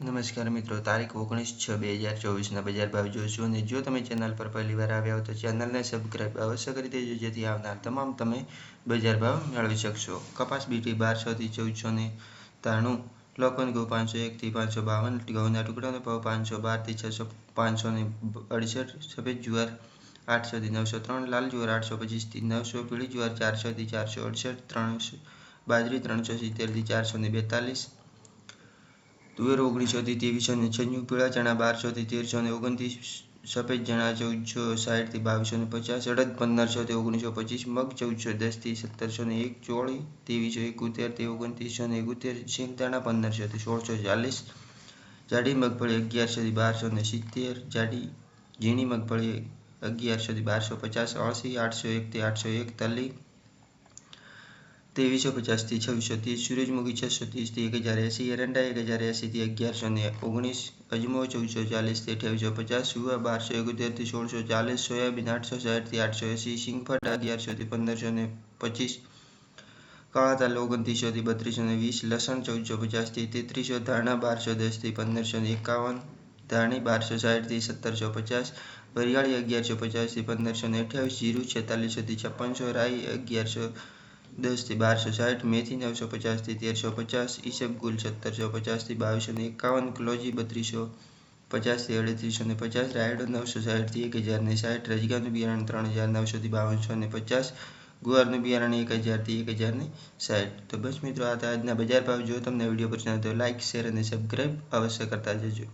નમસ્કાર મિત્રો, તારીખ ઓગણીસ છ બે હજાર ચોવીસના બજાર ભાવ જોઈશું અને જો તમે ચેનલ પર પહેલી વાર આવ્યા હો તો ચેનલને સબસ્ક્રાઈબ અવશ્ય કરી દેજો, જેથી આવનાર તમામ તમે બજાર ભાવ મેળવી શકશો. કપાસ બીટી બારસોથી ચૌદસો ને ત્રાણું લોકોન ઘઉં પાંચસો એકથી પાંચસો બાવન, ઘઉંના ટુકડાનો ભાવ પાંચસો બારથી છસો પાંચસો ને અડસઠ, સફેદ જુવાર આઠસોથી નવસો ત્રણ, લાલ જુવાર આઠસો પચીસથી નવસો, પીળી જુવાર ચારસોથી ચારસો અડસઠ, ત્રણસો, બાજરી ત્રણસો સિત્તેરથી ચારસો ને બેતાલીસ તુવેર ઓગણીસોથી ત્રેવીસો ને છન્નું પીળા ચણા બારસોથી તેરસો ને ઓગણત્રીસ સફેદ ચણા ચૌદસો સાઠથી બાવીસો ને પચાસ, અડદ પંદરસોથી ઓગણીસો પચીસ, મગ ચૌદસો દસથી સત્તરસો ને એક, ચોળી ત્રેવીસો એકોતેરથી ઓગણત્રીસો ને એકોતેર સિંગદાણા પંદરસોથી સોળસો ચાલીસ, જાડી મગફળી અગિયારસોથી બારસો ને સિત્તેર, જાડી ઝીણી મગફળી અગિયારસોથી બારસો પચાસ, અળસી આઠસો એકથી આઠસો એક, તલી ત્રેવીસો પચાસથી છવ્વીસો ત્રીસ સૂરજમુખી છસો ત્રીસથી એક હજાર એંસી એરંડા એક હજાર એંસીથી અગિયારસો ને ઓગણીસ અજમો ચૌદસો ચાલીસથી અઠ્યાવીસો પચાસ સુવા બારસો એકોતેરથી સોળસો ચાલીસ, સોયાબીન આઠસો સાઠથી આઠસો એંસી સિંગફટ અગિયારસોથી પંદરસો ને પચીસ, કાળા ઓગણત્રીસોથી બત્રીસો ને વીસ, લસણ ચૌદસો પચાસથી તેત્રીસો, ધાણા બારસો દસથી પંદરસો ને એકાવન, ધાણી બારસો સાઠથી સત્તરસો પચાસ, વરિયાળી અગિયારસો પચાસથી પંદરસો ને અઠ્યાવીસ, જીરું છેતાલીસોથી છપ્પનસો, રાઈ અગિયારસો દસથી બારસો સાઠ, મેથી નવસો પચાસથી તેરસો પચાસ ઈસબગુલ સત્તરસો પચાસથી બાવીસો ને એકાવન, ક્લોજી બત્રીસો પચાસથી અડત્રીસો ને પચાસ, રાયડો નવસો સાઠથી એક હજારને સાઠ, રજગાનું બિયારણ ત્રણ હજાર નવસોથી બાવનસો ને પચાસ, ગુવારનું બિયારણ એક હજારથી એક હજારને સાઠ. તો બસ મિત્રો, આ આજના બજાર ભાવ. જો તમને વીડિયો પસંદ આવે તો લાઇક શેર અને સબસ્ક્રાઈબ અવશ્ય કરતા જજો.